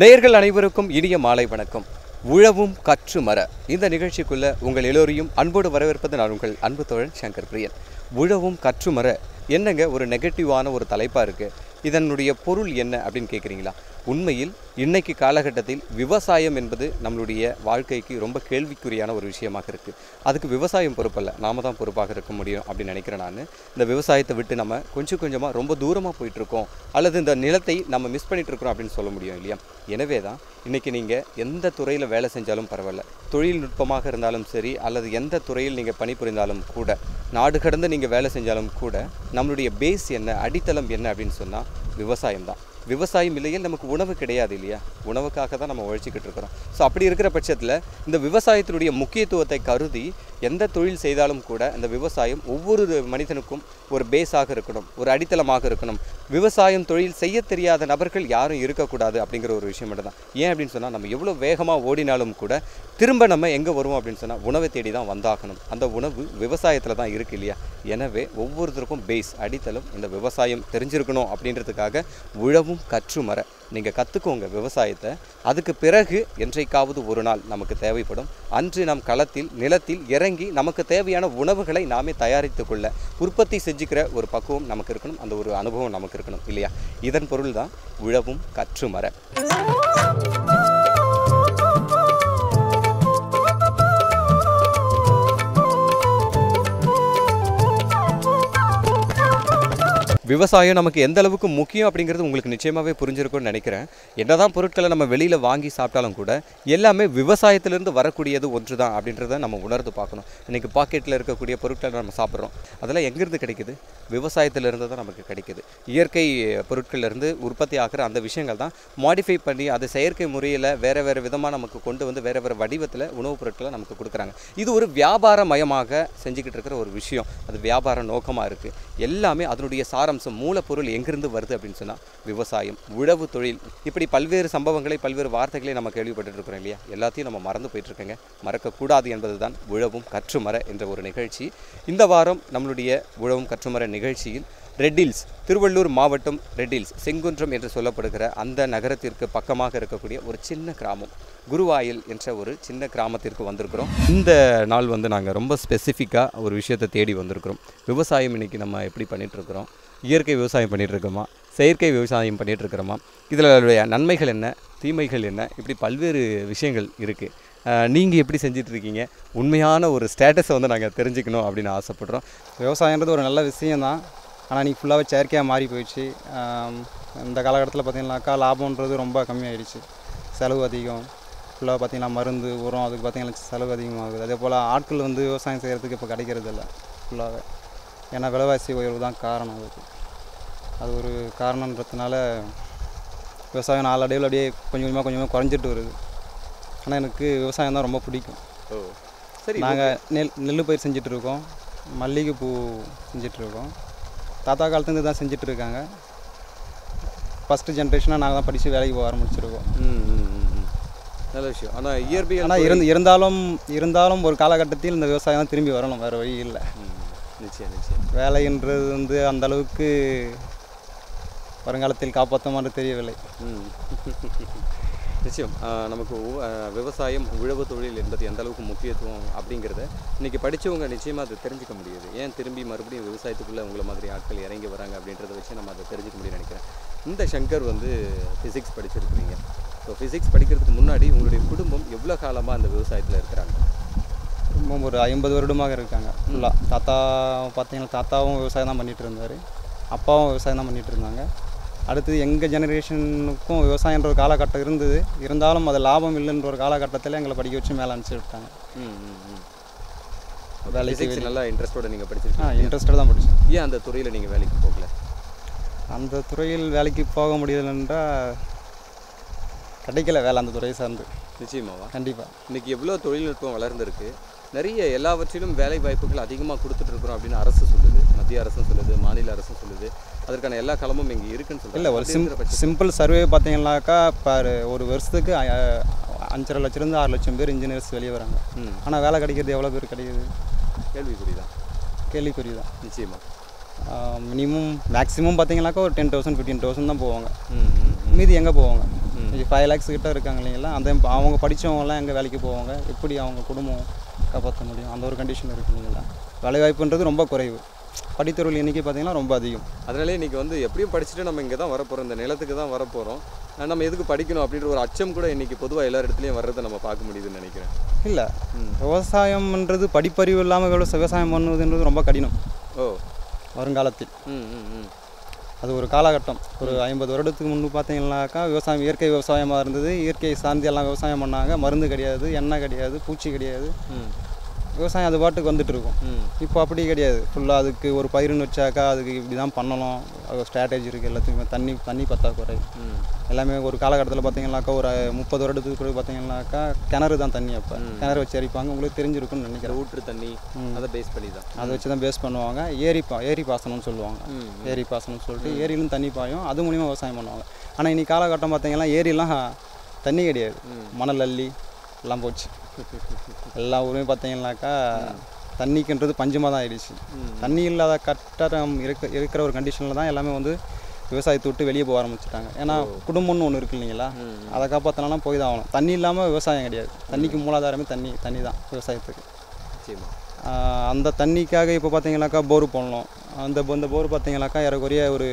நேயர்கள் அனைவருக்கும் இனிய மாலை வணக்கம். உழவும் கற்று மர. இந்த நிகழ்ச்சிக்குள்ள உங்கள் எல்லோரையும் அன்போடு வரவேற்பது நான் உங்கள் அன்பு தோழன் சங்கர் பிரியன். உழவும் கற்று மர. என்னங்க ஒரு நெகட்டிவான ஒரு தலைப்பாக இருக்குது இதனுடைய பொருள் என்ன அப்படின்னு கேட்குறீங்களா உண்மையில் இன்னைக்கு காலகட்டத்தில் விவசாயம் என்பது நம்மளுடைய வாழ்க்கைக்கு ரொம்ப கேள்விக்குறியான ஒரு விஷயமாக இருக்குது அதுக்கு விவசாயம் பொறுப்பல்ல. நாம தான் பொறுப்பாக இருக்க முடியும் அப்படின்னு நினைக்கிறேன் நான். இந்த விவசாயத்தை விட்டு நம்ம கொஞ்சம் கொஞ்சமாக ரொம்ப தூரமாக போயிட்டுருக்கோம். அல்லது இந்த நிலத்தை நம்ம மிஸ் பண்ணிட்டு அப்படின்னு சொல்ல முடியும் இல்லையா? எனவே தான் இன்றைக்கி நீங்கள் எந்த துறையில் வேலை செஞ்சாலும் பரவாயில்ல. தொழில்நுட்பமாக இருந்தாலும் சரி அல்லது எந்த துறையில் நீங்கள் பணிபுரிந்தாலும் கூட நாடு கடந்து நீங்கள் வேலை செஞ்சாலும் கூட நம்மளுடைய பேஸ் என்ன அடித்தளம் என்ன அப்படின்னு சொன்னால் விவசாயம் தான் விவசாயம் இல்லையில் நமக்கு உணவு கிடையாது இல்லையா? உணவுக்காக தான் நம்ம உழைச்சிக்கிட்டு இருக்கிறோம். ஸோ அப்படி இருக்கிற பட்சத்தில் இந்த விவசாயத்தினுடைய முக்கியத்துவத்தை கருதி எந்த தொழில் செய்தாலும் கூட இந்த விவசாயம் ஒவ்வொரு மனிதனுக்கும் ஒரு பேஸாக இருக்கணும் ஒரு அடித்தளமாக இருக்கணும். விவசாயம் தொழில் செய்ய தெரியாத நபர்கள் யாரும் இருக்கக்கூடாது அப்படிங்கிற ஒரு விஷயம் மட்டும் தான் ஏன் அப்படின்னு சொன்னால் நம்ம எவ்வளோ வேகமாக ஓடினாலும் கூட திரும்ப நம்ம எங்கே வருவோம் அப்படின்னு சொன்னால் உணவை தேடி தான் வந்தாகணும். அந்த உணவு விவசாயத்தில் தான் இருக்கு இல்லையா? எனவே ஒவ்வொருத்தருக்கும் பேஸ் அடித்தளம் இந்த விவசாயம் தெரிஞ்சிருக்கணும் அப்படின்றதுக்காக உழவும் கற்று மர நீங்கள் கற்றுக்கோங்க விவசாயத்தை. அதுக்கு பிறகு என்றைக்காவது ஒரு நாள் நமக்கு தேவைப்படும். அன்று நம் களத்தில் நிலத்தில் இறங்கி நமக்கு தேவையான உணவுகளை நாமே தயாரித்து கொள்ள உற்பத்தி செஞ்சுக்கிற ஒரு பக்குவம் நமக்கு இருக்கணும். அந்த ஒரு அனுபவம் நமக்கு இருக்கணும் இல்லையா? இதன் பொருள் தான் உழவும் கற்று மர விவசாயம் நமக்கு எந்த அளவுக்கு முக்கியம் அப்படிங்கிறது உங்களுக்கு நிச்சயமாகவே புரிஞ்சிருக்கும்னு நினைக்கிறேன். என்னதான் பொருட்களை நம்ம வெளியில் வாங்கி சாப்பிட்டாலும் கூட எல்லாமே விவசாயத்திலிருந்து வரக்கூடியது ஒன்று தான் அப்படின்றத நம்ம உணர்ந்து பார்க்கணும். இன்றைக்கி பாக்கெட்டில் இருக்கக்கூடிய பொருட்களை நம்ம சாப்பிட்றோம். அதெல்லாம் எங்கேருந்து கிடைக்குது? விவசாயத்திலிருந்து தான் நமக்கு கிடைக்குது. இயற்கை பொருட்கள்லேருந்து உற்பத்தி ஆகிற அந்த விஷயங்கள் தான் மாடிஃபை பண்ணி அது செயற்கை முறையில் வேறு வேறு விதமாக நமக்கு கொண்டு வந்து வேறு வேறு வடிவத்தில் உணவுப் பொருட்களை நமக்கு கொடுக்குறாங்க. இது ஒரு வியாபார மயமாக செஞ்சுக்கிட்டு இருக்கிற ஒரு விஷயம். அது வியாபார நோக்கமாக இருக்குது எல்லாமே அதனுடைய சாரம் ஸோ மூலப்பொருள் எங்கிருந்து வருது அப்படின்னு சொன்னால் விவசாயம் உழவு தொழில். இப்படி பல்வேறு சம்பவங்களை பல்வேறு வார்த்தைகளை நம்ம கேள்விப்பட்டுருக்கிறோம் இல்லையா? எல்லாத்தையும் நம்ம மறந்து போயிட்டுருக்கோங்க. மறக்கக்கூடாது என்பது தான் உழவும் கற்றுமர என்ற ஒரு நிகழ்ச்சி. இந்த வாரம் நம்மளுடைய உழவும் கற்றுமர நிகழ்ச்சியில் ரெட்டில்ஸ் திருவள்ளூர் மாவட்டம் ரெட்டில்ஸ் செங்குன்றம் என்று சொல்லப்படுகிற அந்த நகரத்திற்கு பக்கமாக இருக்கக்கூடிய ஒரு சின்ன கிராமம் குருவாயில் என்ற ஒரு சின்ன கிராமத்திற்கு வந்திருக்கிறோம். இந்த நாள் வந்து நாங்கள் ரொம்ப ஸ்பெசிஃபிக்காக ஒரு விஷயத்தை தேடி வந்திருக்கிறோம். விவசாயம் இன்றைக்கி நம்ம எப்படி பண்ணிகிட்ருக்குறோம் இயற்கை விவசாயம் பண்ணிகிட்ருக்கோமா செயற்கை விவசாயம் பண்ணிகிட்ருக்கிறோமா இதில் நன்மைகள் என்ன? தீமைகள் என்ன? இப்படி பல்வேறு விஷயங்கள் இருக்குது நீங்கள் எப்படி செஞ்சிட்ருக்கீங்க உண்மையான ஒரு ஸ்டேட்டஸை வந்து நாங்கள் தெரிஞ்சுக்கணும் அப்படின்னு ஆசைப்பட்றோம். விவசாயன்றது ஒரு நல்ல விஷயம்தான். ஆனால் நீ ஃபுல்லாகவே செயற்கையாக மாறி போயிடுச்சு. இந்த காலகட்டத்தில் பார்த்தீங்கன்னாக்கா லாபம்ன்றது ரொம்ப கம்மியாயிடுச்சு. செலவு அதிகம். ஃபுல்லாக பார்த்தீங்கன்னா மருந்து உரம் அதுக்கு பார்த்தீங்கன்னா செலவு அதிகமாகுது. அதே போல் ஆட்கள் வந்து விவசாயம் செய்கிறதுக்கு இப்போ கிடைக்கிறது இல்லை ஃபுல்லாகவே ஏன்னா விலைவாசி உயர்வு தான் காரணம் அதுக்கு. அது ஒரு காரணன்றதுனால விவசாயம் நாளடைவில் அப்படியே கொஞ்சம் கொஞ்சமாக கொஞ்சமாக குறைஞ்சிட்டு வருது. ஆனால் எனக்கு விவசாயம் தான் ரொம்ப பிடிக்கும். சரி நாங்கள் நெல் நெல் பயிர் செஞ்சுட்டு இருக்கோம். மல்லிகைப்பூ செஞ்சுட்டு இருக்கோம். தாத்தா காலத்துலேருந்து தான் செஞ்சுட்டு இருக்காங்க ஃபஸ்ட்டு ஜென்ரேஷனாக நாங்கள் தான் படித்து வேலைக்கு போக ஆரம்பிச்சிருக்கோம். நல்ல விஷயம். ஆனால் இயற்பியல் ஆனால் இருந்து இருந்தாலும் இருந்தாலும் ஒரு காலகட்டத்தில் இந்த விவசாயம் தான் திரும்பி வரணும். வேறு வழி இல்லை. ம், நிச்சயம் நிச்சயம். வேலைன்றது வந்து அந்த அளவுக்கு வருங்காலத்தில் காப்பாற்றுமாறு தெரியவில்லை. ம். நிச்சயம். நமக்கு விவசாயம் உழவு தொழில் என்பது எந்த அளவுக்கு முக்கியத்துவம் அப்படிங்கிறத இன்னைக்கு படித்தவங்க நிச்சயமாக அதை தெரிஞ்சுக்க முடியுது. ஏன் திரும்பி மறுபடியும் விவசாயத்துக்குள்ளே உங்களை மாதிரி ஆட்கள் இறங்கி வராங்க அப்படின்றத வச்சு நம்ம அதை தெரிஞ்சுக்க முடியும்னு நினைக்கிறேன். இந்த சங்கர் வந்து ஃபிசிக்ஸ் படிச்சிருக்கிறீங்க. ஸோ ஃபிசிக்ஸ் படிக்கிறதுக்கு முன்னாடி உங்களுடைய குடும்பம் எவ்வளோ காலமாக அந்த விவசாயத்தில் இருக்கிறாங்க? ரொம்ப ஒரு ஐம்பது வருடமாக இருக்காங்க. ஃபுல்லாக தாத்தா பார்த்தீங்கன்னா தாத்தாவும் விவசாயம் தான் பண்ணிகிட்டு இருந்தார். அப்பாவும் விவசாயம் தான் பண்ணிகிட்டு இருந்தாங்க. அடுத்து எங்கள் ஜெனரேஷனுக்கும் விவசாயன்ற ஒரு காலகட்டம் இருந்தது. இருந்தாலும் அது லாபம் இல்லைன்ற ஒரு காலகட்டத்தில் எங்களை படிக்க வச்சு மேலே அனுப்பிச்சி விட்டாங்க. ம் வேலைக்கு நல்லா இன்ட்ரெஸ்டோட நீங்கள் ஆ படிச்சிருக்கீங்க இன்ட்ரெஸ்டடாக தான் படித்தேன் ஏன் அந்த துறையில் நீங்கள் வேலைக்கு போகல? அந்த துறையில் வேலைக்கு போக முடியலன்றால் கிடைக்கல வேலை அந்த துறையை சார்ந்து. நிச்சயமாவா? கண்டிப்பாக இன்னைக்கு எவ்வளோ தொழில்நுட்பம் வளர்ந்துருக்கு. நிறைய எல்லாவற்றிலும் வேலை வாய்ப்புகள் அதிகமாக கொடுத்துட்டு இருக்கிறோம் அப்படின்னு அரசு சொல்லுது. மத்திய அரசும் சொல்லுது மாநில அரசும் சொல்லுது. அதற்கான எல்லா களமும் இங்கே இருக்குன்னு இல்லை ஒரு சிம் சிம்பிள் சர்வே பார்த்தீங்கன்னாக்கா இப்போ ஒரு வருஷத்துக்கு அஞ்சரை லட்சத்துலேருந்து ஆறு லட்சம் பேர் இன்ஜினியர்ஸ் வெளியே வராங்க. ஆனால் வேலை கிடைக்கிறது எவ்வளோ பேர் கிடைக்குது? கேள்விக்குறி தான் கேள்விக்குறி தான் நிச்சயமா மினிமம் மேக்ஸிமம் பார்த்தீங்கன்னாக்கா ஒரு டென் தௌசண்ட் ஃபிஃப்டீன் தௌசண்ட் தான் போவாங்க. மீதி எங்கே போவாங்க? ம். ஃபைவ் லேக்ஸ் கிட்ட இருக்காங்க இல்லைங்களா? அந்த அவங்க படித்தவங்கலாம் எங்கே வேலைக்கு போவாங்க? எப்படி அவங்க குடும்பம் காப்பாற்ற முடியும்? அந்த ஒரு கண்டிஷன் இருக்கு இல்லைங்களா? வேலைவாய்ப்புன்றது ரொம்ப குறைவு. படித்தவர்கள் எண்ணிக்கை பார்த்தீங்கன்னா ரொம்ப அதிகம். அதனாலே இன்னைக்கு வந்து எப்படியும் படிச்சுட்டு நம்ம இங்கே தான் வரப்போகிறோம் இந்த நிலத்துக்கு தான் வரப்போகிறோம் நம்ம எதுக்கு படிக்கணும் அப்படின்ற ஒரு அச்சம் கூட இன்னைக்கு பொதுவாக எல்லா இடத்துலையும் வர்றதை நம்ம பார்க்க முடியுதுன்னு நினைக்கிறேன். இல்லை. விவசாயம்ன்றது படிப்பறிவு இல்லாமல் விவசாய விவசாயம் பண்ணுவதுன்றது ரொம்ப கடினம். ஓ. வருங்காலத்தில். ம் ம் ம். அது ஒரு காலகட்டம். ஒரு ஐம்பது வருடத்துக்கு முன்பு பார்த்தீங்கன்னாக்கா விவசாயம் இயற்கை விவசாயமாக இருந்தது. இயற்கை சார்ந்து எல்லாம் விவசாயம் பண்ணாங்க. மருந்து கிடையாது எண்ணெய் கிடையாது பூச்சி கிடையாது. ம். விவசாயம் அது பாட்டுக்கு வந்துட்டு இருக்கும். இப்போ அப்படி கிடையாது. ஃபுல்லாக அதுக்கு ஒரு பயிருன்னு வச்சாக்கா அதுக்கு இப்படி தான் பண்ணணும். அது ஸ்ட்ராட்டஜி இருக்குது எல்லாத்துக்குமே. தண்ணி தண்ணி பற்றாக்குறை. எல்லாமே ஒரு காலகட்டத்தில் பார்த்தீங்கன்னாக்கா ஒரு முப்பது வருடத்துக்கு கூட பார்த்தீங்கன்னாக்கா கிணறு தான் தண்ணி அப்போ. கிணறு வச்சு எரிப்பாங்க. உங்களுக்கு தெரிஞ்சிருக்கும்னு நினைக்கிறேன். ஊற்று தண்ணி அதை பேஸ் பண்ணி தான். அதை வச்சு தான் பேஸ் பண்ணுவாங்க. ஏரி பா ஏரி பாசனம்னு சொல்லுவாங்க. ஏரி பாசனம்னு சொல்லிட்டு ஏரியிலும் தண்ணி பாயும். அது மூலிமா விவசாயம் பண்ணுவாங்க. ஆனால் இன்னைக்கு காலகட்டம் பார்த்தீங்கன்னா ஏரிலாம் தண்ணி கிடையாது. மணல் அள்ளி எல்லாம் போச்சு. எல்லா ஊருமே பார்த்தீங்கன்னாக்கா தண்ணிக்குன்றது பஞ்சமாக தான் ஆயிடுச்சு தண்ணி இல்லாத கட்டடம் இருக்க இருக்கிற ஒரு கண்டிஷனில் தான் எல்லாமே வந்து விவசாயத்தை விட்டு வெளியே போக ஆரம்பிச்சிட்டாங்க. ஏன்னா குடும்பம்னு ஒன்று இருக்கு இல்லைங்களா? அதை காப்பாற்றினா போய் தான் ஆகணும். தண்ணி இல்லாமல் விவசாயம் கிடையாது. தண்ணிக்கு மூலாதாரமே தண்ணி தண்ணி தான் விவசாயத்துக்கு. அந்த தண்ணிக்காக இப்போ பார்த்தீங்கன்னாக்கா போர் போடணும். அந்த இந்த போர் பார்த்தீங்கன்னாக்கா ஏறக்குறைய ஒரு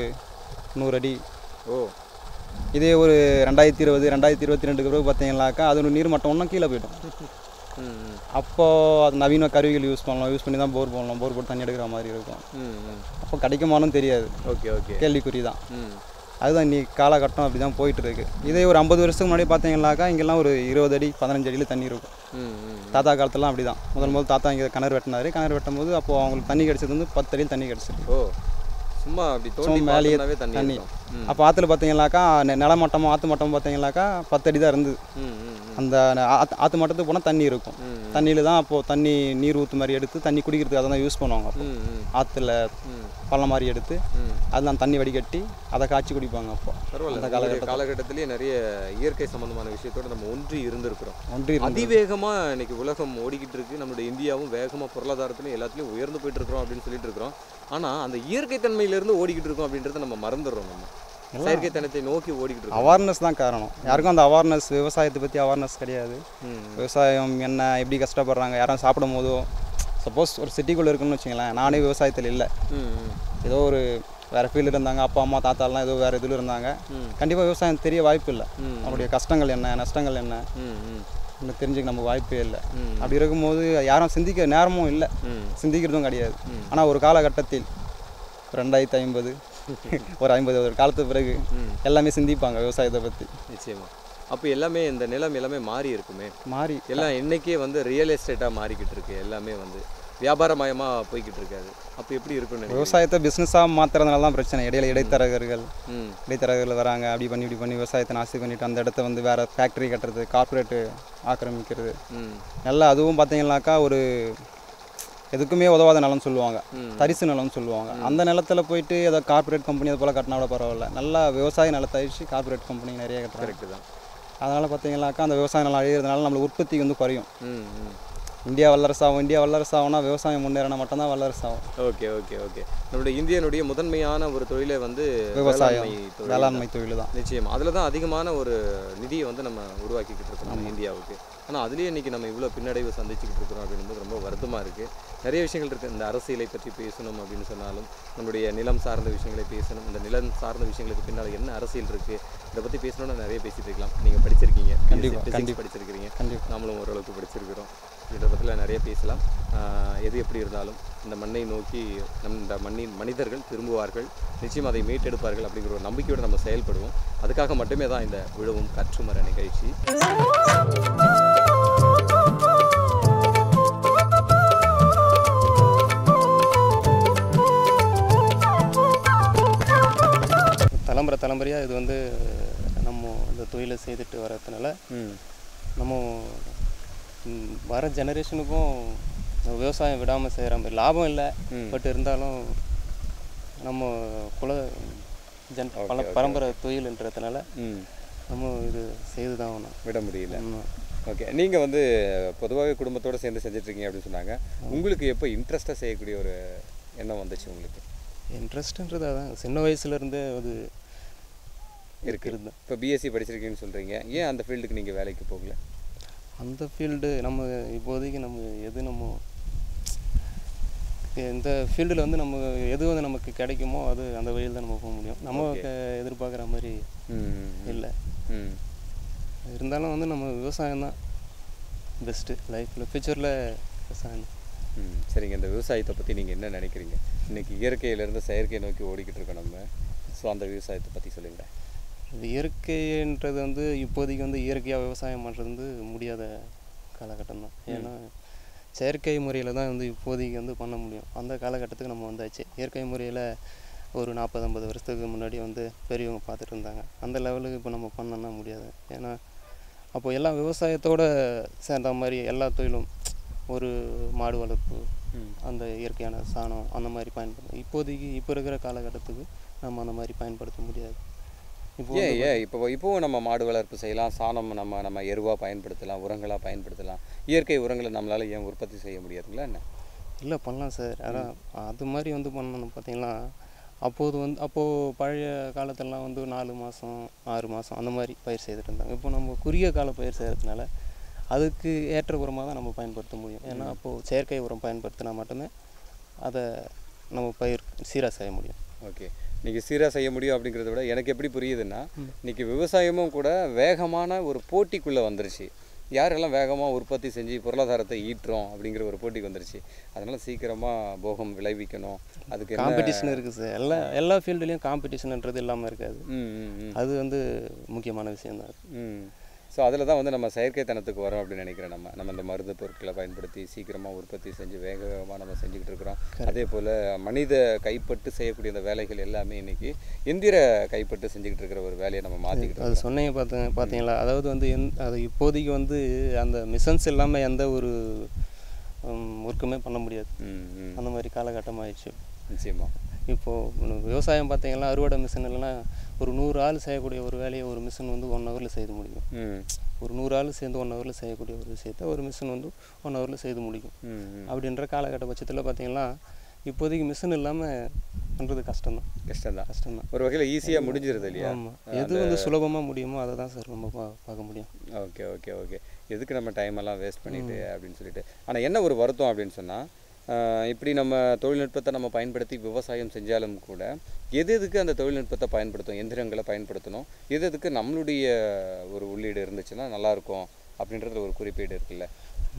நூறு அடி. ஓ. இதே ஒரு ரெண்டாயிரத்தி இருபது ரெண்டாயிரத்தி இருபத்தி ரெண்டுக்கு பிறகு பார்த்தீங்கன்னாக்கா அதோட நீர் மட்டம் இன்னும் கீழே போயிடும். அப்போது அது நவீன கருவிகள் யூஸ் பண்ணலாம் யூஸ் பண்ணி தான் போர் போடணும் போர் போட்டு தண்ணி எடுக்கிற மாதிரி இருக்கும். அப்போ கிடைக்குமானும் தெரியாது. Okay okay. கேள்விக்குறி தான் அதுதான் இன்னைக்கு காலகட்டம் அப்படி தான் போயிட்டு இருக்கு இதே ஒரு ஐம்பது வருஷத்துக்கு முன்னாடி பார்த்தீங்கன்னாக்கா இங்கெல்லாம் ஒரு இருபது அடி பதினஞ்சு அடியில் தண்ணி இருக்கும். தாத்தா காலத்துலாம் அப்படி தான் முதல் முதல் தாத்தா இங்கே கிணறு வெட்டினாரு. கிணறு வெட்டும் போது அப்போது அவங்களுக்கு தண்ணி கிடச்சது வந்து பத்து அடியில் தண்ணி கிடச்சிருக்கு. ஓ. சும்மா அப்படி தோண்டி மேலேயே தண்ணி அப்போ ஆற்றுல பார்த்தீங்கன்னாக்கா நிலமட்டமும் ஆற்று மட்டமும் பார்த்தீங்கன்னாக்கா பத்து அடி தான் இருந்தது அந்த ஆற்று மட்டத்துக்கு போனால் தண்ணி இருக்கும். தண்ணியில் தான் அப்போது தண்ணி நீர் ஊற்று மாதிரி எடுத்து தண்ணி குடிக்கிறதுக்கு அதை தான் யூஸ் பண்ணுவாங்க ஆற்றுல பள்ளம் மாதிரி எடுத்து அதெல்லாம் தண்ணி வடிகட்டி அதை காய்ச்சி குடிப்பாங்க அப்போ. பரவாயில்ல. அந்த நம்மளுடைய காலகட்டத்திலேயே நிறைய இயற்கை சம்பந்தமான விஷயத்தோட நம்ம ஒன்றி இருந்திருக்கிறோம். ஒன்றி இருந்து அதிவேகமா இன்னைக்கு உலகம் ஓடிக்கிட்டு இருக்கு. நம்மளுடைய இந்தியாவும் வேகமா பொருளாதாரத்திலும் எல்லாத்துலயும் உயர்ந்து போயிட்டு இருக்கிறோம் அப்படின்னு சொல்லிட்டு இருக்கிறோம். ஆனா அந்த இயற்கை தன்மையிலிருந்து ஓடிக்கிட்டு இருக்கோம் அப்படின்றத நம்ம மறந்துடுறோம் நம்ம. செயற்கை தனத்தை நோக்கி ஓடிக்கிட்டு அவேர்னஸ் தான் காரணம். யாருக்கும் அந்த அவேர்னஸ் விவசாயத்தை பற்றி அவேர்னஸ் கிடையாது. விவசாயம் என்ன எப்படி கஷ்டப்படுறாங்க யாரும் சாப்பிடும் போதோ சப்போஸ் ஒரு சிட்டிக்குள்ளே இருக்குன்னு வச்சுங்களேன் நானே விவசாயத்தில் இல்லை. ஏதோ ஒரு வேறு ஃபீல்டு இருந்தாங்க அப்பா அம்மா தாத்தாலாம் ஏதோ வேறு இதில் இருந்தாங்க. கண்டிப்பாக விவசாயம் தெரிய வாய்ப்பு இல்லை. அவருடைய கஷ்டங்கள் என்ன நஷ்டங்கள் என்ன? ம் ம். இன்னும் தெரிஞ்சுக்க நமக்கு வாய்ப்பே இல்லை. அப்படி இருக்கும்போது யாரும் சிந்திக்க நேரமும் இல்லை. சிந்திக்கிறதும் கிடையாது. ஆனால் ஒரு காலகட்டத்தில் ரெண்டாயிரத்தி ஐம்பது ஒரு ஐம்பது ஒரு காலத்துக்கு பிறகு. எல்லாமே சிந்திப்பாங்க விவசாயத்தை பற்றி நிச்சயமா. அப்போ எல்லாமே இந்த நிலம் எல்லாமே மாறி இருக்குமே? மாறி. எல்லாம் இன்னைக்கே வந்து ரியல் எஸ்டேட்டாக மாறிக்கிட்டு இருக்கு. எல்லாமே வந்து வியாபாரமயமாக போய்கிட்டு இருக்காது அப்போ எப்படி நினைக்கிறீங்க? விவசாயத்தை பிஸ்னஸாக மாற்றுறதுனால தான் பிரச்சனை. இடையில இடைத்தரகர்கள் இடைத்தரகர்கள் வராங்க. அப்படி பண்ணி இப்படி பண்ணி விவசாயத்தை நாசி பண்ணிட்டு அந்த இடத்த வந்து வேறு ஃபேக்ட்ரி கட்டுறது கார்ப்பரேட்டு ஆக்கிரமிக்கிறது. நல்லா அதுவும் பார்த்தீங்கன்னாக்கா ஒரு எதுக்குமே உதவாத நிலம்னு சொல்லுவாங்க. தரிசு நிலம்னு சொல்லுவாங்க. அந்த நிலத்துல போயிட்டு ஏதோ கார்ப்பரேட் கம்பெனி அது போல் கட்டினா கூட பரவாயில்ல. நல்லா விவசாய நிலத்தை அழிச்சு கார்ப்பரேட் கம்பெனி நிறைய கட்டுறாங்க. தான். அதனால் பார்த்தீங்கன்னாக்கா அந்த விவசாய நிலம் அழியிறதுனால நம்மளுக்கு உற்பத்தி வந்து குறையும். இந்தியா வல்லரசாகும் இந்தியா வல்லரசாகும்னா விவசாயம் முன்னேறினா மட்டும்தான் வல்லரசாகும் ஓகே ஓகே ஓகே. நம்மளுடைய இந்தியனுடைய முதன்மையான ஒரு தொழிலே வந்து விவசாயம் வேளாண்மை தொழில் தான். நிச்சயம். அதில் தான் அதிகமான ஒரு நிதியை வந்து நம்ம உருவாக்கிக்கிட்டு இருக்கோம் நம்ம இந்தியாவுக்கு. ஆனால் அதுலேயே இன்னைக்கு நம்ம இவ்வளோ பின்னடைவு சந்திச்சுக்கிட்டு இருக்கிறோம் அப்படின்னும்போது ரொம்ப வருத்தமாக இருக்குது நிறைய விஷயங்கள் இருக்குது இந்த அரசியலை பற்றி பேசணும் அப்படின்னு சொன்னாலும் நம்மளுடைய நிலம் சார்ந்த விஷயங்களை பேசணும். இந்த நிலம் சார்ந்த விஷயங்களுக்கு பின்னால் என்ன அரசியல் இருக்குது இதை பற்றி பேசணும்னா நிறைய பேசிட்டு இருக்கலாம். நீங்கள் படிச்சிருக்கீங்க. கண்டிப்பா, physics கண்டிப்பா. படிச்சிருக்கிறீங்க கண்டிப்பாக நாமளும் ஓரளவுக்கு படிச்சிருக்கிறோம். இதை பற்றில நிறைய பேசலாம். எது எப்படி இருந்தாலும் இந்த மண்ணை நோக்கி நம் இந்த மண்ணின் மனிதர்கள் திரும்புவார்கள். நிச்சயம் அதை மீட்டெடுப்பார்கள் அப்படிங்கிற ஒரு நம்பிக்கையோடு நம்ம செயல்படுவோம். அதுக்காக மட்டுமே தான் இந்த விழுவும் கற்றுமர நிகழ்ச்சி. தலைமுறை தலைமுறையாக இது வந்து நம்ம இந்த தொழிலை செய்துட்டு வர்றதுனால நம்ம வர ஜெனரேஷனுக்கும் விவசாயம் விடாமல் செய்கிற மாதிரி லாபம் இல்லை. பட் இருந்தாலும் நம்ம குல ஜன் பல பரம்பரை தொழில்ன்றதுனால நம்ம இது செய்து தான் ஆகணும். விட முடியல. ஓகே நீங்கள் வந்து பொதுவாகவே குடும்பத்தோடு சேர்ந்து செஞ்சிட்ருக்கீங்க அப்படின்னு சொன்னாங்க. உங்களுக்கு எப்போ இன்ட்ரெஸ்ட்டாக செய்யக்கூடிய ஒரு எண்ணம் வந்துச்சு உங்களுக்கு? இன்ட்ரெஸ்ட்ன்றது அதான். சின்ன வயசுலேருந்தே அது இருக்கிறது இப்போ பிஎஸ்சி படிச்சிருக்கீங்கன்னு சொல்கிறீங்க ஏன் அந்த ஃபீல்டுக்கு நீங்கள் வேலைக்கு போகல? அந்த ஃபீல்டு நம்ம இப்போதைக்கு நம்ம எது நம்ம இந்த ஃபீல்டில் வந்து நம்ம எது வந்து நமக்கு கிடைக்குமோ அது அந்த வழியில் தான் நம்ம போக முடியும். நம்ம எதிர்பார்க்குற மாதிரி இல்லை. இருந்தாலும் வந்து நம்ம விவசாயம் தான் பெஸ்ட்டு லைஃப்பில் ஃப்யூச்சரில் விவசாயம் சரிங்க. இந்த விவசாயத்தை பற்றி நீங்கள் என்ன நினைக்கிறீங்க? இன்னைக்கு இயற்கையிலேருந்து செயற்கை நோக்கி ஓடிக்கிட்டு இருக்கோம் நம்ம. ஸோ அந்த விவசாயத்தை பற்றி சொல்லுங்கள் இது இயற்கைன்றது வந்து இப்போதைக்கு வந்து இயற்கையாக விவசாயம் பண்ணுறது வந்து முடியாத காலகட்டம் தான். ஏன்னா செயற்கை முறையில் தான் வந்து இப்போதைக்கு வந்து பண்ண முடியும். அந்த காலகட்டத்துக்கு நம்ம வந்தாச்சு. இயற்கை முறையில் ஒரு நாற்பது ஐம்பது வருஷத்துக்கு முன்னாடி வந்து பெரியவங்க பார்த்துட்டு இருந்தாங்க. அந்த லெவலுக்கு இப்போ நம்ம பண்ணோன்னா முடியாது. ஏன்னா அப்போ எல்லாம் விவசாயத்தோட சேர்ந்த மாதிரி எல்லா தொழிலும் ஒரு மாடு வளர்ப்பு அந்த இயற்கையான சாணம் அந்த மாதிரி பயன்படுத்தும் இப்போதைக்கு இப்போ இருக்கிற காலகட்டத்துக்கு நம்ம அந்த மாதிரி பயன்படுத்த முடியாது. இப்போ ஏன் ஏன் இப்போ இப்போவும் நம்ம மாடு வளர்ப்பு செய்யலாம் சாணம் நம்ம நம்ம எருவாக பயன்படுத்தலாம் உரங்களாக பயன்படுத்தலாம். இயற்கை உரங்களை நம்மளால் ஏன் உற்பத்தி செய்ய முடியாதுங்களா என்ன? இல்லை பண்ணலாம் சார். ஆனால் அது மாதிரி வந்து பண்ணணும் பார்த்தீங்கன்னா அப்போது வந்து அப்போது பழைய காலத்துலலாம் வந்து நாலு மாதம் ஆறு மாதம் அந்த மாதிரி பயிர் செய்துட்டு இருந்தாங்க. இப்போ நம்ம குறுகிய கால பயிர் செய்கிறதுனால அதுக்கு ஏற்ற உரமாக தான் நம்ம பயன்படுத்த முடியும். ஏன்னா அப்போது செயற்கை உரம் பயன்படுத்தினா மட்டுமே அதை நம்ம பயிர் சீராக செய்ய முடியும். ஓகே. இன்னைக்கு சீராக செய்ய முடியும் அப்படிங்கிறத விட எனக்கு எப்படி புரியுதுன்னா இன்னைக்கு விவசாயமும் கூட வேகமான ஒரு போட்டிக்குள்ளே வந்துருச்சு. யாரெல்லாம் வேகமாக உற்பத்தி செஞ்சு பொருளாதாரத்தை ஈட்டுறோம் அப்படிங்கிற ஒரு போட்டிக்கு வந்துருச்சு. அதனால் சீக்கிரமாக போகம் விளைவிக்கணும். அதுக்கு காம்படிஷன் இருக்குது சார். எல்லா எல்லா ஃபீல்டுலேயும் காம்படிஷன்ன்றது இல்லாமல் இருக்காது. அது வந்து முக்கியமான விஷயம் தான் ம். ஸோ அதில் தான் வந்து நம்ம செயற்கைத்தனத்துக்கு வரோம் அப்படின்னு நினைக்கிறேன் நம்ம. நம்ம இந்த மருந்து பொருட்களை பயன்படுத்தி சீக்கிரமாக உற்பத்தி செஞ்சு வேக வேகமாக நம்ம செஞ்சுக்கிட்டு இருக்கிறோம். அதே போல் மனித கைப்பட்டு செய்யக்கூடிய அந்த வேலைகள் எல்லாமே இன்னைக்கு எந்திர கைப்பட்டு செஞ்சுக்கிட்டு இருக்கிற ஒரு வேலையை நம்ம மாற்றிக்கிட்டு அது சொன்னீங்க பார்த்து பார்த்தீங்களா அதாவது வந்து எந் அது இப்போதைக்கு வந்து அந்த மிஷன்ஸ் இல்லாமல் எந்த ஒரு ஒர்க்குமே பண்ண முடியாது. அந்த மாதிரி காலகட்டம் ஆயிடுச்சு. நிச்சயமாக இப்போது விவசாயம் பார்த்தீங்கன்னா அறுவடை மிஷின் இல்லைன்னா ஒரு நூறு ஆள் செய்யக்கூடிய ஒரு வேலையை ஒரு மிஷின் வந்து ஒன் ஹவரில் செய்து முடியும் ஒரு நூறு ஆள் சேர்ந்து ஒன் ஹவரில் செய்யக்கூடிய ஒரு விஷயத்த ஒரு மிஷின் வந்து ஒன் ஹவரில் செய்து முடியும் அப்படின்ற காலகட்ட பட்சத்தில் பார்த்தீங்கன்னா இப்போதைக்கு மிஷின் இல்லாமல் பண்ணுறது கஷ்டம்தான். கஷ்டம்தான். கஷ்டம்தான். ஒரு வகையில் ஈஸியாக முடிஞ்சிருது இல்லையா? ஆமாம் எது வந்து சுலபமாக முடியுமோ அதை தான் சார் நம்ம பா பார்க்க முடியும். Okay okay okay. எதுக்கு நம்ம டைம் எல்லாம் வேஸ்ட் பண்ணிட்டு அப்படின்னு சொல்லிட்டு. ஆனால் என்ன ஒரு வருத்தம் அப்படின்னு சொன்னால் இப்படி நம்ம தொழில்நுட்பத்தை நம்ம பயன்படுத்தி விவசாயம் செஞ்சாலும் கூட எது எதுக்கு அந்த தொழில்நுட்பத்தை பயன்படுத்தும் எந்திரங்களை பயன்படுத்தணும் எது எதுக்கு நம்மளுடைய ஒரு உள்ளீடு இருந்துச்சுன்னா நல்லாயிருக்கும் அப்படின்றதுல ஒரு குறிப்பீடு இருக்குல்ல?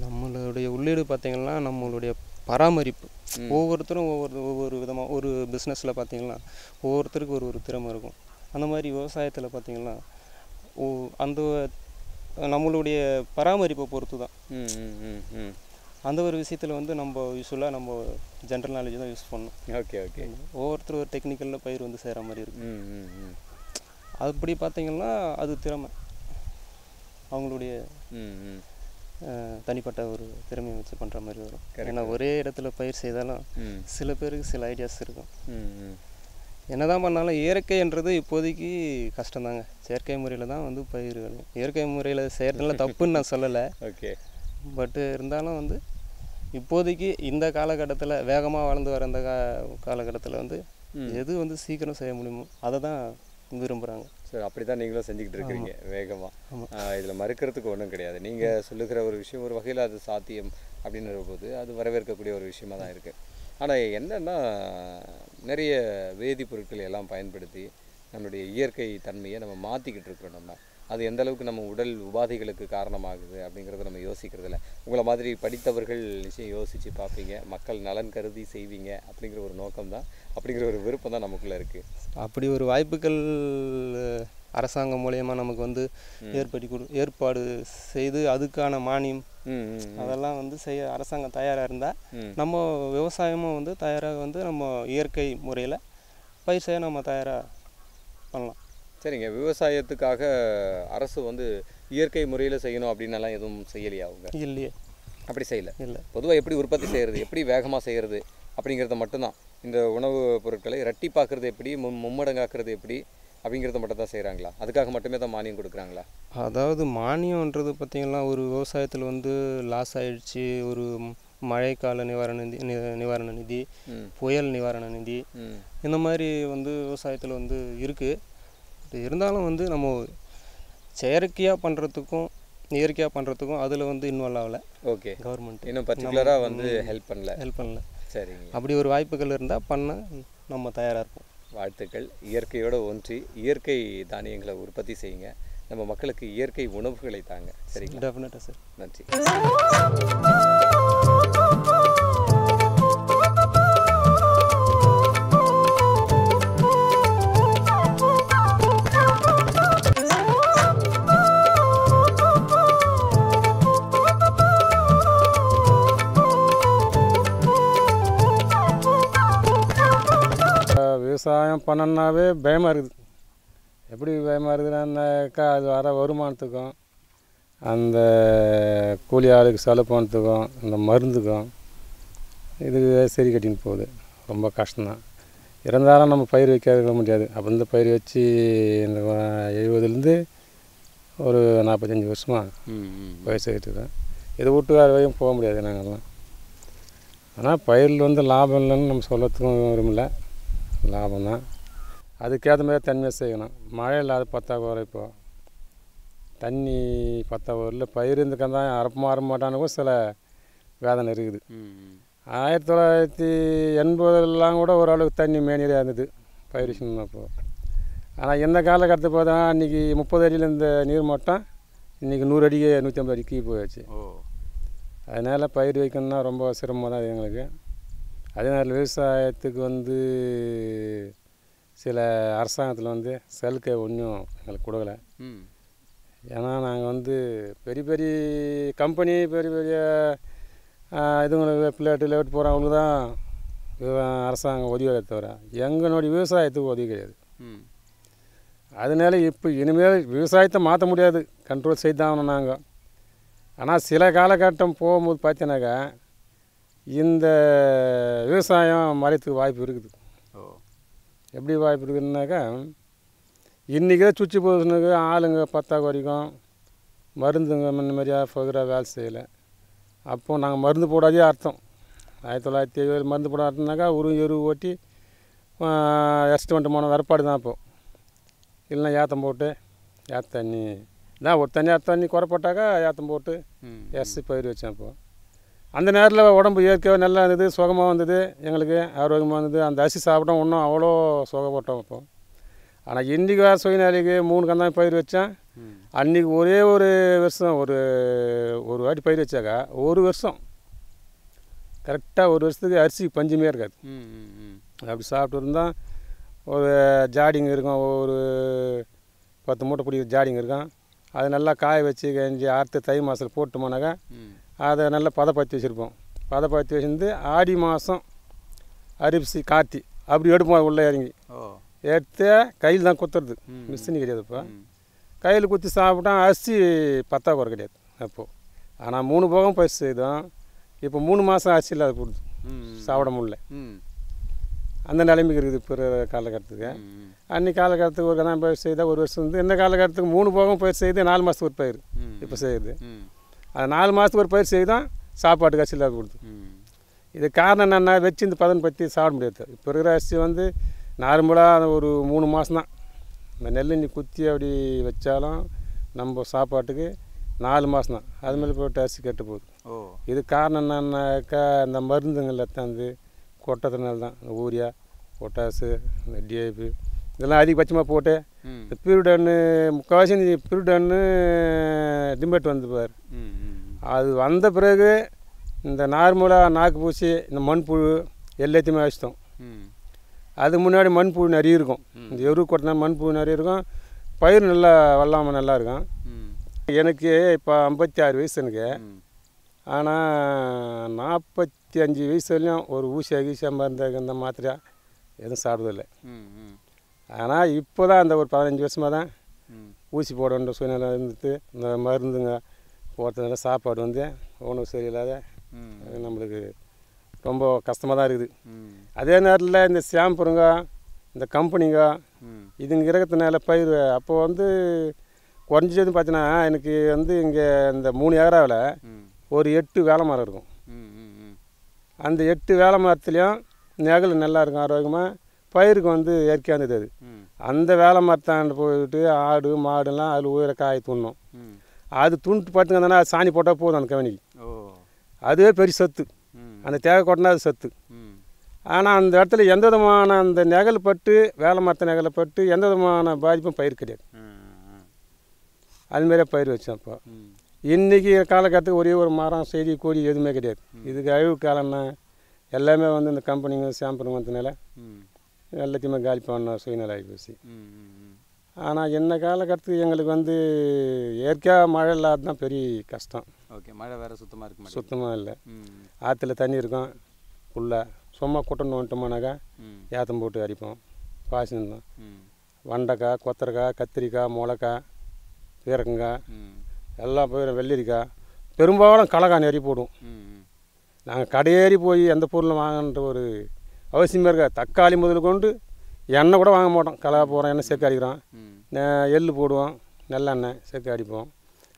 நம்மளுடைய உள்ளீடு பார்த்தீங்கன்னா நம்மளுடைய பராமரிப்பு. ஒவ்வொருத்தரும் ஒவ்வொரு ஒவ்வொரு விதமாக ஒரு பிஸ்னஸில் பார்த்தீங்கன்னா ஒவ்வொருத்தருக்கும் ஒரு ஒரு திறமை இருக்கும். அந்த மாதிரி விவசாயத்தில் பார்த்தீங்கன்னா ஓ அந்த நம்மளுடைய பராமரிப்பை பொறுத்து தான் ம் ம் ம் ம். அந்த ஒரு விஷயத்தில் வந்து நம்ம யூஸ்வலாக நம்ம ஜென்ரல் நாலேஜ் தான் யூஸ் பண்ணணும். ஓகே ஓகே ஒவ்வொருத்தர் ஒரு டெக்னிக்கலில் பயிர் வந்து செய்கிற மாதிரி இருக்கும் அப்படி பார்த்தீங்கன்னா அது திறமை. அவங்களுடைய தனிப்பட்ட ஒரு திறமையை வச்சு பண்ணுற மாதிரி வரும். ஏன்னா ஒரே இடத்துல பயிர் செய்தாலும் சில பேருக்கு சில ஐடியாஸ் இருக்கும். என்னதான் பண்ணாலும் இயற்கைன்றது இப்போதைக்கு கஷ்டம்தாங்க. செயற்கை முறையில் தான் வந்து பயிர் வேணும் இயற்கை முறையில் செய்கிறதுனால தப்புன்னு நான் சொல்லலை. ஓகே பட்டு இருந்தாலும் வந்து இப்போதைக்கு இந்த காலகட்டத்தில் வேகமாக வளர்ந்து வர இந்த கா காலகட்டத்தில் வந்து எது வந்து சீக்கிரம் செய்ய முடியுமோ அதை தான் விரும்புகிறாங்க சரி அப்படி தான் நீங்களும் செஞ்சுக்கிட்டு இருக்கிறீங்க வேகமாக இதில் மறுக்கிறதுக்கு ஒன்றும் கிடையாது. நீங்கள் சொல்லுகிற ஒரு விஷயம் ஒரு வகையில் அது சாத்தியம் அப்படின்ற போது அது வரவேற்கக்கூடிய ஒரு விஷயமா தான் இருக்குது ஆனால் என்னன்னா நிறைய வேதிப்பொருட்களை எல்லாம் பயன்படுத்தி நம்மளுடைய இயற்கை தன்மையை நம்ம மாற்றிக்கிட்டு இருக்கிறோம் நம்ம. அது எந்த அளவுக்கு நம்ம உடல் உபாதைகளுக்கு காரணமாகுது அப்படிங்கிறத நம்ம யோசிக்கிறது இல்லை உங்களை மாதிரி படித்தவர்கள் நிச்சயம் யோசித்து பார்ப்பீங்க. மக்கள் நலன் கருதி செய்வீங்க அப்படிங்கிற ஒரு நோக்கம் தான் அப்படிங்கிற ஒரு விருப்பம் தான் நமக்குள்ளே இருக்குது அப்படி ஒரு வாய்ப்புகள் அரசாங்கம் மூலயமா நமக்கு வந்து ஏற்படுத்தி கொடு ஏற்பாடு செய்து அதுக்கான மானியம் அதெல்லாம் வந்து செய்ய அரசாங்கம் தயாராக இருந்தால். நம்ம விவசாயமும் வந்து தயாராக வந்து நம்ம இயற்கை முறையில் பயிர் செய்ய நம்ம தயாராக பண்ணலாம். சரிங்க. விவசாயத்துக்காக அரசு வந்து இயற்கை முறையில் செய்யணும் அப்படின்னலாம் எதுவும் செய்யலையா அவங்க? இல்லையே. அப்படி செய்யலை. இல்லை. பொதுவாக எப்படி உற்பத்தி செய்கிறது எப்படி வேகமாக செய்கிறது அப்படிங்கிறத மட்டும்தான். இந்த உணவு பொருட்களை இரட்டிப்பாக்குறது எப்படி மும் மும்மடங்காக்குறது எப்படி அப்படிங்கிறத மட்டும் தான் செய்கிறாங்களா அதுக்காக மட்டுமே தான் மானியம் கொடுக்குறாங்களா? அதாவது மானியம்ன்றது பார்த்திங்கன்னா ஒரு விவசாயத்தில் வந்து லாஸ் ஆயிடுச்சு. ஒரு மழைக்கால நிவாரண நிதி நிவாரண நிதி புயல் நிவாரண நிதி இந்த மாதிரி வந்து விவசாயத்தில் வந்து இருக்குது இருந்தாலும் வந்து நம்ம செயற்கையாக பண்ணுறதுக்கும் இயற்கையாக பண்ணுறதுக்கும் அதில் வந்து இன்வால்வ் ஆகலை. ஓகே கவர்மெண்ட் இன்னும் பர்டிகுலராக வந்து ஹெல்ப் பண்ணல. ஹெல்ப் பண்ணல. சரிங்க. அப்படி ஒரு வாய்ப்புகள் இருந்தால் பண்ண நம்ம தயாராக இருப்போம். வாழ்த்துக்கள். இயற்கையோடு ஒன்றி இயற்கை தானியங்களை உற்பத்தி செய்யுங்க. நம்ம மக்களுக்கு இயற்கை உணவுகளை தாங்க. சரிங்களா? டெஃபினட்டாக சார் நன்றி. விவசாயம் பண்ணணுன்னாவே பயமாக இருக்குது. எப்படி பயமாக இருக்குதுன்னாக்கா அது வர வருமானத்துக்கும் அந்த கூலி ஆளுக்கு செலவு பண்ணத்துக்கும் இந்த மருந்துக்கும் இது சரி கட்டின்னு போகுது. ரொம்ப கஷ்டம்தான். இருந்தாலும் நம்ம பயிர் வைக்காத இருக்க முடியாது. அப்போ இந்த பயிர் வச்சு இந்த எழுபதுலேருந்து ஒரு நாற்பத்தஞ்சி வருஷமாக பயிர் இருக்கேன் இதை விட்டு வேறு வரையும் போக முடியாது நாங்கள்லாம் ஆனால் பயிரில் வந்து லாபம் இல்லைன்னு நம்ம சொல்லத்துக்கும் விரும்பல. லாபம் தான் அதுக்கேற்ற மாதிரி தன்மையாக செய்யணும் மழை இல்லாத பத்தாக்குறை இப்போ. தண்ணி பத்தாக்குறையில் பயிர் இந்த கந்தான் அறப்பு மாற மாட்டானுக்கும் சில வேதனை இருக்குது. ஆயிரத்தி தொள்ளாயிரத்தி எண்பதுலாம் கூட ஓரளவுக்கு தண்ணி மேனியாக இருந்தது பயிர் அப்போ. ஆனால் இந்த காலகட்டத்தை பார்த்தா அன்றைக்கி முப்பது அடியில் இருந்த நீர் மட்டம் இன்றைக்கி நூறு அடிக்கு நூற்றி ஐம்பது அடிக்கு போயாச்சு. அதனால் பயிர் வைக்கணும்னா ரொம்ப சிரமம் தான் எங்களுக்கு. அதே நேரத்தில் விவசாயத்துக்கு வந்து சில அரசாங்கத்தில் வந்து சலுகை ஒன்றும் எங்களுக்கு கொடுக்கல. ஏன்னா நாங்கள் வந்து பெரிய பெரிய கம்பெனி பெரிய பெரிய இதுங்களுக்கு பிள்ளைட்டு லேட்டு போகிறவங்களுக்கு தான் அரசாங்கம் உதவி தவிர எங்களுடைய விவசாயத்துக்கு உதவி கிடையாது. அதனால இப்போ இனிமேல் விவசாயத்தை மாற்ற முடியாது. கண்ட்ரோல் செய்தாகணும் நாங்கள் ஆனால் சில காலகட்டம் போகும்போது பார்த்தீங்கன்னாக்கா இந்த விவசாயம் மறையத்துக்கு வாய்ப்பு இருக்குது. ஓ. எப்படி வாய்ப்பு இருக்குதுன்னாக்கா இன்றைக்கி சுவிட்சு போதுனுக்கு ஆளுங்க பத்தாக்கு வரைக்கும் மருந்துங்க முன்ன மாதிரியா ஃபகராக வேலை செய்யலை. அப்போ நாங்கள் மருந்து போடாதே அர்த்தம். ஆயிரத்தி தொள்ளாயிரத்தி எழுபது மருந்து போட அர்த்தம்னாக்கா உரு எருவு ஓட்டி எஸ்ட் வந்துட்டு போன வரப்பாடு தான் அப்போது இல்லைன்னா ஏத்தம் போட்டு ஏத்த தண்ணி தான் ஒரு தண்ணி ஏத்த தண்ணி குறைப்பட்டாக்கா ஏத்தம் போட்டு ம் எஸ்சி பயிர் வச்சேன் அப்போ. அந்த நேரத்தில் உடம்பு இயற்கையாக நல்லா இருந்தது சுகமாக வந்தது எங்களுக்கு ஆரோக்கியமாக இருந்தது. அந்த அரிசி சாப்பிட்டோம் இன்னும் அவ்வளோ சுகப்பட்டோம் அப்போ ஆனால் இன்றைக்கி வேறு சுயநாளிக்கு மூணு கந்தான் பயிர் வச்சேன். அன்றைக்கி ஒரே ஒரு வருஷம் ஒரு ஒரு வாட்டி பயிர் வச்சாக்கா ஒரு வருஷம். கரெக்டாக ஒரு வருஷத்துக்கு அரிசி பஞ்சமே இருக்காது. அப்படி சாப்பிட்டு இருந்தால் ஒரு ஜாடிங்க இருக்கும் ஒரு பத்து மூட்டை பிடிக்கிற ஜாடிங்க இருக்கும். அதை நல்லா காய வச்சு கஞ்சி அறுத்து தை மாதத்தில் போட்டோம்னாக்கா அதை நல்லா பதப்படுத்தி வச்சுருப்போம். பதப்படுத்தி வச்சிருந்து ஆடி மாதம் அரிசி காத்தி அப்படி எடுப்போம் உள்ளே இறங்கி. எடுத்து கையில் தான் குத்துறது. மிஷின் கிடையாது இப்போ. கையில் குத்தி சாப்பிட்டா அரிசி பத்தாக்குறை கிடையாது அப்போது ஆனால் மூணு போகம் பயிர் செய்தோம். இப்போ மூணு மாதம் அரிசி இல்லாத போடுது சாப்பிட முடியல. அந்த நிலைமைக்கு இருக்குது இப்போ இருக்கிற காலகட்டத்துக்கு. ம் அன்றைக்கி காலகட்டத்துக்கு ஒரு கதான் பயிர் செய்தால் ஒரு வருஷம் வந்து இந்த காலகட்டத்துக்கு மூணு போகம் பயிர் செய்து நாலு மாதத்துக்கு ஒரு பயிர் இப்போ செய்யுது. அது நாலு மாதத்துக்கு ஒரு பயிர் செய்தான் சாப்பாட்டுக்கு அரிசி இல்லாத கொடுத்து இது காரணம் என்னென்னா வச்சு இந்த பதன் பற்றி சாப்பிட முடியாது. இப்போ இருக்கிற அரிசி வந்து நார்மலாக ஒரு மூணு மாதம் தான். இந்த நெல் நீ குத்தி அப்படி வச்சாலும் நம்ம சாப்பாட்டுக்கு நாலு மாதம் தான். அது மேலே போட்டு அரிசி கெட்டு போகுது. ஓ. இது காரணம் என்னன்னாக்கா இந்த மருந்துங்களை தந்து கொட்டத்தினால தான். இந்த ஊரியா பொட்டாசு இந்த டிஏபி இதெல்லாம் அதிகபட்சமாக போட்டு இந்த பிரிடன்னு முக்கால்வாசி பிரிடன்னு டிம்பெட் வந்து பார். ம் ம் அது வந்த பிறகு இந்த நார்மலாக நாக்கு பூசி இந்த மண்புழு எல்லாத்தையுமே அழிச்சிட்டோம் அதுக்கு முன்னாடி மண்புழு நிறைய இருக்கும். இந்த எரு கொட்டினா மண்புழு நிறைய இருக்கும். பயிர் நல்லா வெள்ளாமல் நல்லா இருக்கும். எனக்கு இப்போ ஐம்பத்தி ஆறு வயசு எனக்கு. ஆனால் நாற்பத்தி அஞ்சு வயசு வரையும் ஒரு ஊசி அகிசியா மருந்து இந்த மாத்திரை எதுவும் ம். ஆனால் இப்போ தான் அந்த ஒரு பதினஞ்சு வருஷமாக தான் ஊசி போட வேண்டிய சூழ்நிலை இருந்துட்டு இந்த மருந்துங்க போகிறதுனால சாப்பாடு வந்து உணவு சரியில்லாத நம்மளுக்கு ரொம்ப கஷ்டமாக தான் இருக்குது அதே நேரத்தில் இந்த ஷாம்புருங்க இந்த கம்பெனிங்க இதுங்க இருக்கிறதுனால பயிர் அப்போ வந்து குறைஞ்சது பார்த்தீங்கன்னா எனக்கு வந்து இங்கே இந்த மூணு ஏக்கராவில் ஒரு எட்டு வேலை மரம் இருக்கும். அந்த எட்டு வேலை மரத்துலேயும் நெகல் நல்லா இருக்கும் ஆரோக்கியமாக பயிருக்கு வந்து இயற்கையாக இருந்தது அது. அந்த வேலை மரத்தாண்டு போயிட்டு ஆடு மாடுலாம் அதில் உயிரை காய துண்ணும் அது துண்டு பட்டுங்கன்னா அது சாணி போட்டால் போதும் அந்த கவனிக்கு. அதுவே பெரிய சத்து. அந்த தேவை கொட்டினா அது சத்து. ஆனால் அந்த இடத்துல எந்த விதமான அந்த நெகல் பட்டு வேலை மரத்த நெகலை பட்டு எந்த விதமான பாதிப்பும் பயிர் கிடையாது. அதுமாரியே பயிர் வச்சேன் அப்போ. இன்றைக்கி காலகட்டத்துக்கு ஒரே ஒரு மரம் செடி கொடி எதுவுமே கிடையாது. இதுக்கு அழிவு காலம்னா எல்லாமே வந்து இந்த கம்பெனிங்க சாம்பருங்க வந்ததுனால எல்லாத்தையுமே காலி பண்ண சூழ்நிலை ஆகி போச்சு ம் ம். ஆனால் என்ன காலகட்டத்துக்கு எங்களுக்கு வந்து இயற்கையாக மழை இல்லாத தான் பெரிய கஷ்டம். ஓகே மழை வேற சுத்தமாக இருக்க சுத்தமாக இல்லை. ஆற்றுல தண்ணி இருக்கும் ஃபுல்லாக சும்மா குட்டணும் வந்துட்டோம்னாக்கா ஏத்தம் போட்டு அடிப்போம் பாசினம் தான் வெண்டைக்காய் கொத்தரக்காய் கத்திரிக்காய் மிளகாய் பீரக்கங்காய் ம் எல்லா பயிரும் வெள்ளரிக்காய் பெரும்பாலும் கலக்காய் நெறி போடுவோம். ம் ம். நாங்கள் கடையேறி போய் எந்த பொருளும் வாங்கன்ற ஒரு அவசியமே இருக்கா தக்காளி முதல் கொண்டு எண்ணெய் கூட வாங்க மாட்டோம். கலா போகிறோம் எண்ணெய் செக்கு அடிக்கிறோம். எள்ளு போடுவோம் நல்லெண்ணெய் செக்கு அடிப்போம்.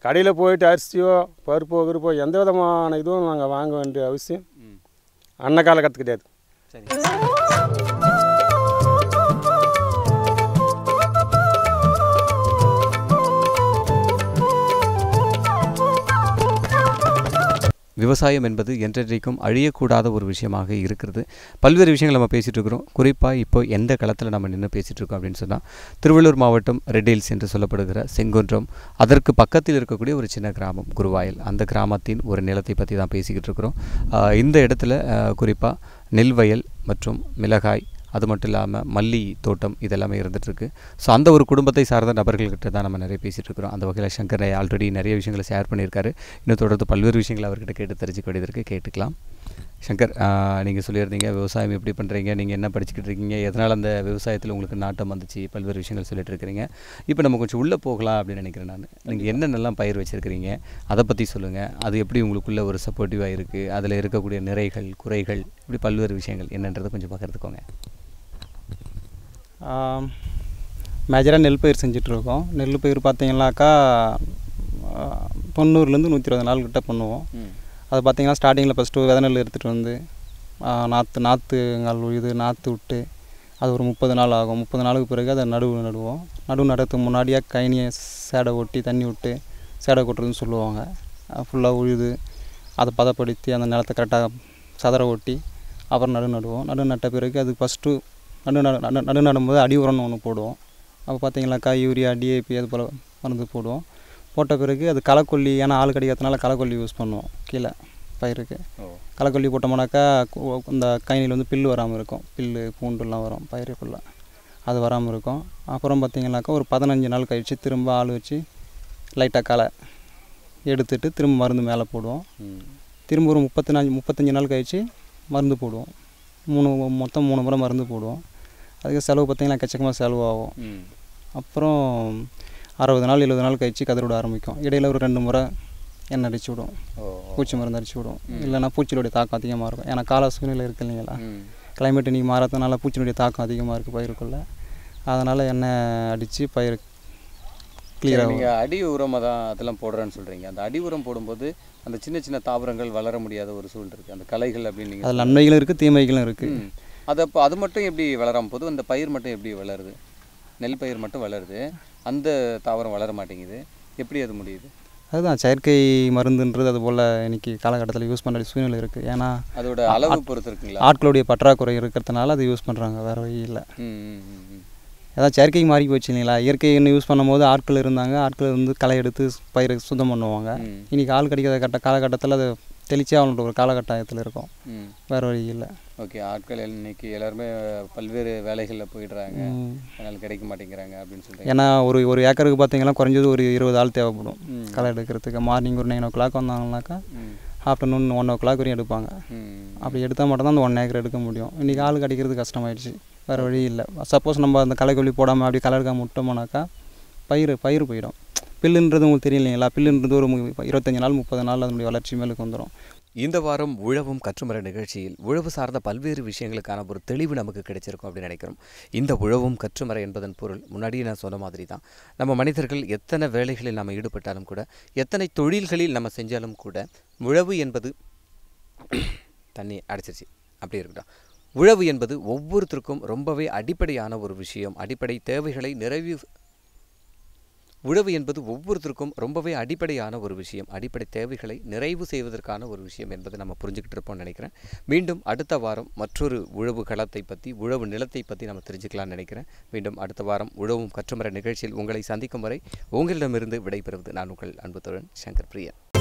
கடையில் போயிட்டு அரிசியோ பருப்போ கிருப்போ எந்த விதமான இதுவும் நாங்கள் வாங்க வேண்டிய அவசியம் அன்ன காலகட்டத்து கிடையாது சரி. விவசாயம் என்பது என்றென்றைக்கும் அழியக்கூடாத ஒரு விஷயமாக இருக்கிறது. பல்வேறு விஷயங்கள் நம்ம பேசிகிட்டு இருக்கிறோம். குறிப்பாக இப்போ எந்த களத்தில் நம்ம நின்று பேசிகிட்டு இருக்கோம் அப்படின்னு சொன்னால் திருவள்ளூர் மாவட்டம் ரெட் ஹில்ஸ் என்று சொல்லப்படுகிற செங்குன்றம் அதற்கு பக்கத்தில் இருக்கக்கூடிய ஒரு சின்ன கிராமம் குருவாயில் அந்த கிராமத்தின் ஒரு நிலத்தை பற்றி தான் பேசிக்கிட்டு இருக்கிறோம். இந்த இடத்துல குறிப்பாக நெல் வயல் மற்றும் மிளகாய் அது மட்டும் இல்லாமல் மல்லி தோட்டம் இதெல்லாமே இருந்துகிட்ருக்கு ஸோ அந்த ஒரு குடும்பத்தை சார்ந்த நபர்கள்கிட்ட தான் நம்ம நிறைய பேசிகிட்டு இருக்கிறோம். அந்த வகையில் சங்கர் ஆல்ரெடி நிறைய விஷயங்களை ஷேர் பண்ணியிருக்காரு. இன்னும் தொடர்ந்து பல்வேறு விஷயங்களை அவர்கிட்ட கேட்டு தெரிஞ்சுக்க வேண்டியது இருக்குது கேட்டுக்கலாம். சங்கர் நீங்கள் சொல்லியிருந்தீங்க விவசாயம் எப்படி பண்ணுறீங்க நீங்கள் என்ன படிச்சுக்கிட்டு இருக்கீங்க? எதனால் அந்த விவசாயத்தில் உங்களுக்கு நாட்டம் வந்துச்சு? பல்வேறு விஷயங்கள் சொல்லிட்டு இருக்கிறீங்க. இப்போ நம்ம கொஞ்சம் உள்ளே போகலாம் அப்படின்னு நினைக்கிறேன் நான். நீங்கள் என்னென்னலாம் பயிர் வச்சுருக்கிறீங்க? அதை பற்றி சொல்லுங்கள் அது எப்படி உங்களுக்குள்ள ஒரு சப்போர்ட்டிவாக இருக்குது அதில் இருக்கக்கூடிய நிறைகள் குறைகள் இப்படி பல்வேறு விஷயங்கள் என்னன்றதை கொஞ்சம் பகிர்ந்துக்கோங்க. மேஜராக நெல் பயிர் செஞ்சிட்ருக்கோம். நெல் பயிர் பார்த்தீங்கன்னாக்கா தொண்ணூறுலேருந்து நூற்றி இருபது நாள் கிட்ட பண்ணுவோம். அது பார்த்தீங்கன்னா ஸ்டார்டிங்கில் ஃபஸ்ட்டு வித நெல் எடுத்துகிட்டு வந்து நாற்று நாற்றுங்கள் உழுது நாற்று விட்டு அது ஒரு முப்பது நாள் ஆகும். முப்பது நாளுக்கு பிறகு அதை நடுவு நடுவோம். நடுவு நடுறதுக்கு முன்னாடியே கைனியை சேடை ஒட்டி தண்ணி விட்டு சேடை கொட்டுறதுன்னு சொல்லுவாங்க. ஃபுல்லாக உழுது அதை பதப்படுத்தி அந்த நிலத்தை கரெக்டாக சதற ஒட்டி அப்புறம் நடு நடுவோம். நடு நட்ட பிறகு அதுக்கு ஃபஸ்ட்டு நடு நடு நடு- நடு நடும்போது அடி உரம்னு ஒன்று போடுவோம். அப்போ பார்த்தீங்கன்னாக்கா யூரியா டிஏபி அது போல் மருந்து போடுவோம். போட்ட பிறகு அது களைக்கொல்லி ஏன்னா ஆள் கிடைக்கிறதுனால களைக்கொல்லி யூஸ் பண்ணுவோம். கீழே பயிருக்கு. களைக்கொல்லி போட்டோம்னாக்கா இந்த கைனியில் வந்து பில்லு வராமல் இருக்கும். பில்லு பூண்டுலாம் வரும் பயிருக்குள்ளே. அது வராமல் இருக்கும். அப்புறம் பார்த்தீங்கன்னாக்கா ஒரு பதினஞ்சு நாள் கழித்து திரும்ப ஆள் வச்சு லைட்டாக களை எடுத்துட்டு திரும்ப மருந்து மேலே போடுவோம். திரும்ப ஒரு முப்பத்தி நாலு முப்பத்தஞ்சு நாள் கழித்து மருந்து போடுவோம். மூணு மொத்தம் மூணு முறை மருந்து போடுவோம். அதுக்கு செலவு பார்த்தீங்கன்னா எக்கச்சக்கமாக செலவாகும். ம். அப்புறம் அறுபது நாள் எழுபது நாள் கழித்து கதிர் விட ஆரம்பிக்கும். இடையில ஒரு ரெண்டு முறை எண்ணெய் அடிச்சு விடும். பூச்சி மருந்து அடிச்சு விடும். இல்லைன்னா பூச்சியோடைய தாக்கம் அதிகமாக இருக்கும். ஏன்னா கால சூழ்நிலை இருக்கு இல்லைங்களா? கிளைமேட் இன்றைக்கி மாறதுனால பூச்சினுடைய தாக்கம் அதிகமாக இருக்குது பயிருக்குள்ளே. அதனால் எண்ணெய் அடித்து பயிர் கிளியர் ஆகும். நீங்கள் அடி உரமாக தான் அதெல்லாம் போடுறேன்னு சொல்கிறீங்க அந்த அடி உரம் போடும்போது அந்த சின்ன சின்ன தாவரங்கள் வளர முடியாத ஒரு சூழல் இருக்குது அந்த களைகள் அப்படின்னு நீங்கள் அதில் நன்மைகளும் இருக்குது தீமைகளும் இருக்குது அது அப்போ அது மட்டும் எப்படி வளராம போகுது அந்த பயிர் மட்டும் எப்படி வளருது? நெல் பயிர் மட்டும் வளருது. அந்த தாவரம் வளர மாட்டேங்குது. எப்படி அது முடியுது? அதுதான் செயற்கை மருந்துன்றது அது போல் இன்னைக்கு காலகட்டத்தில் யூஸ் பண்ணுற சூழ்நிலை இருக்குது ஏன்னா அதோட அளவு பொறுத்து இருக்குங்களா? ஆட்களுடைய பற்றாக்குறை இருக்கிறதுனால அதை யூஸ் பண்ணுறாங்க வேறு வழி இல்லை. அதான் செயற்கைக்கு மாறி போச்சு இல்லைங்களா? இயற்கைன்னு யூஸ் பண்ணும்போது ஆட்கள் இருந்தாங்க ஆட்கள் வந்து களை எடுத்து பயிரை சுத்தம் பண்ணுவாங்க. இன்றைக்கி ஆள் கிடைக்காத கட்ட காலகட்டத்தில் அது தெளிச்சே அவங்களோட ஒரு காலகட்டாயத்தில் இருக்கும். வேறு வழி இல்லை. ஓகே ஆட்கள் இன்னைக்கு எல்லாருமே பல்வேறு வேலைகளில் போயிடுறாங்க. அதனால் கிடைக்க மாட்டேங்கிறாங்க அப்படின்னு சொல்கிறீங்க ஏன்னா ஒரு ஒரு ஏக்கருக்கு பார்த்தீங்கன்னா குறைஞ்சது ஒரு இருபது ஆள் தேவைப்படும். களை எடுக்கிறதுக்கு. மார்னிங் ஒரு நைன் ஓ கிளாக் வந்தாங்கனாக்கா ஆஃப்டர்நூன் ஒன் ஓ கிளாக் வரையும் எடுப்பாங்க. அப்படி எடுத்தால் மட்டும்தான் அந்த ஒன் ஏக்கர் எடுக்க முடியும். இன்றைக்கி ஆள் கிடைக்கிறது கஷ்டமாயிடுச்சு. வேறு வழி இல்லை. சப்போஸ் நம்ம அந்த களைக்கொல்லி போடாமல் அப்படி களை எடுக்காம விட்டோம்னாக்கா பயிர் பயிர் போயிடும். பில்லுன்றது உங்களுக்கு தெரியும் இல்லைங்களா? பில்லுன்றது ஒரு இருபத்தஞ்சு நாள் முப்பது நாள் அதனுடைய வளர்ச்சி மேலுக்கு வந்துடும் இந்த வாரம் உழவும் கற்றுமர நிகழ்ச்சியில் உழவு சார்ந்த பல்வேறு விஷயங்களுக்கான ஒரு தெளிவு நமக்கு கிடைச்சிருக்கும் அப்படின்னு நினைக்கிறோம். இந்த உழவும் கற்றுமர என்பதன் பொருள் முன்னாடியே நான் சொன்ன மாதிரி தான் நம்ம மனிதர்கள் எத்தனை வேலைகளில் நம்ம ஈடுபட்டாலும் கூட எத்தனை தொழில்களில் நம்ம செஞ்சாலும் கூட உழவு என்பது தண்ணி அடைச்சிருச்சு. அப்படி இருக்கட்டும். உழவு என்பது ஒவ்வொருத்தருக்கும் ரொம்பவே அடிப்படையான ஒரு விஷயம். அடிப்படை தேவைகளை நிறைவு உழவு என்பது ஒவ்வொருத்தருக்கும் ரொம்பவே அடிப்படையான ஒரு விஷயம். அடிப்படை தேவைகளை நிறைவு செய்வதற்கான ஒரு விஷயம் என்பதை நம்ம புரிஞ்சுக்கிட்டு இருப்போம்னு நினைக்கிறேன். மீண்டும் அடுத்த வாரம் மற்றொரு உழவு களத்தை பற்றி உழவு நிலத்தை பற்றி நம்ம தெரிஞ்சுக்கலாம்னு நினைக்கிறேன். மீண்டும் அடுத்த வாரம் உழவும் கற்றுமர நிகழ்ச்சியில் உங்களை சந்திக்கும் வரை உங்களிடமிருந்து விடைபெறுவது நான் உங்கள் அன்பு தோழன் சங்கர் பிரியன்